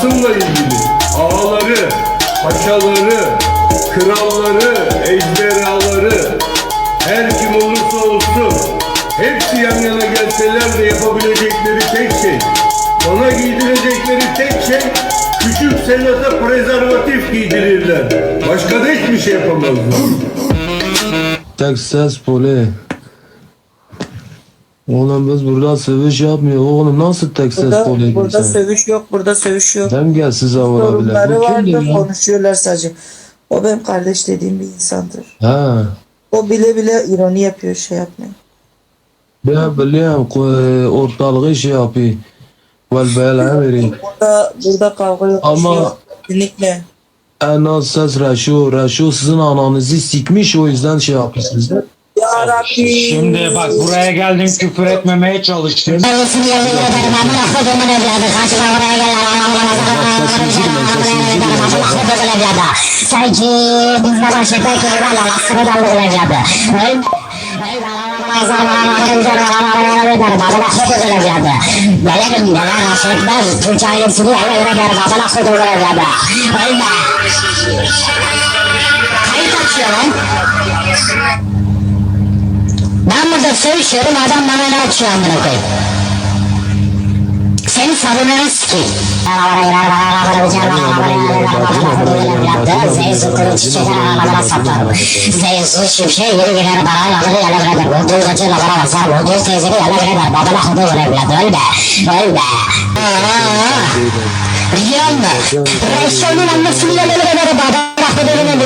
Asım'la ilgili ağaları, paşaları, kralları, ejderhaları, her kim olursa olsun hepsi yan yana gelseler de yapabilecekleri tek şey, bana giydirecekleri tek şey küçük senata prezervatif giydirirler. Başka da hiçbir şey yapamazlar. Tek ses poli. Oğlum biz burada sövüş yapmıyor. Oğlum nasıl tek ses Burada, poli burada sen? sövüş yok, burada sövüş yok. Dem gel size vurabilir. Bu vardır, konuşuyorlar sadece. O benim kardeş dediğim bir insandır. Ha. O bile bile ironi yapıyor, şey yapmıyor. Ben biliyorum ko- ortalığı şey yapıyor. Vel bela vereyim. Burada, burada kavga yok. Ama- şey yok. Kesinlikle. En az ses Reşo. Reşo sizin ananızı sikmiş o yüzden şey yapıyorsunuz. Ya Rabbi. Şimdi bak buraya geldim küfür etmemeye çalıştım. Parasını yerine bırakırım amına kodumun evladı. Kaçma oraya gel amına bizle baş eder ki eyvallah aslını dallı evladı. Gelir aşıklar Türk ailesini ele ele gelir babana kodumun evladı. Kayıt açıyor lan. Burada söylüyorum adam bana ne açıyor amına koyayım. Seni savunanı sikeyim. Zeyzu şimşek yeri girer bana lafını ele bırakır. Bulduğu kaçı lafına basar. Bulduğu teyzeni ele bırakır. Babana kudu vur evlat. Öl be. Öl be. Biliyor musun? Reşonun annesini ele bırakır. Babana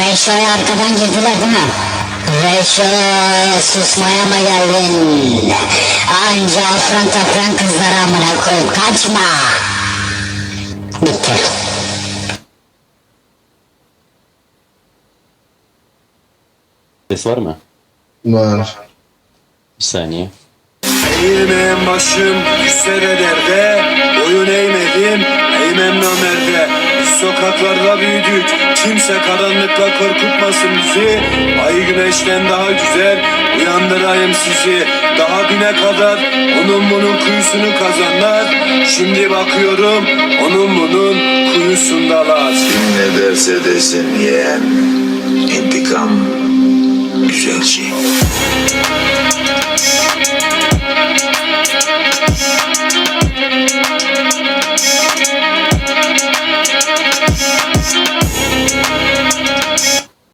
Reşo'ya arkadan girdiler değil mi? Reşo susmaya mı geldin? Anca afran tafran kızlara amına koyup kaçma. Bitti. Ses var mı? Var. Bir saniye. Eğilmeyen başım düşsere sokaklarda büyüdük. Kimse karanlıkla korkutmasın bizi. Ay güneşten daha güzel Uyandırayım sizi. Daha düne kadar Onun bunun kuyusunu kazanlar. Şimdi bakıyorum Onun bunun kuyusundalar. Kim ne derse desin yeğen İntikam güzel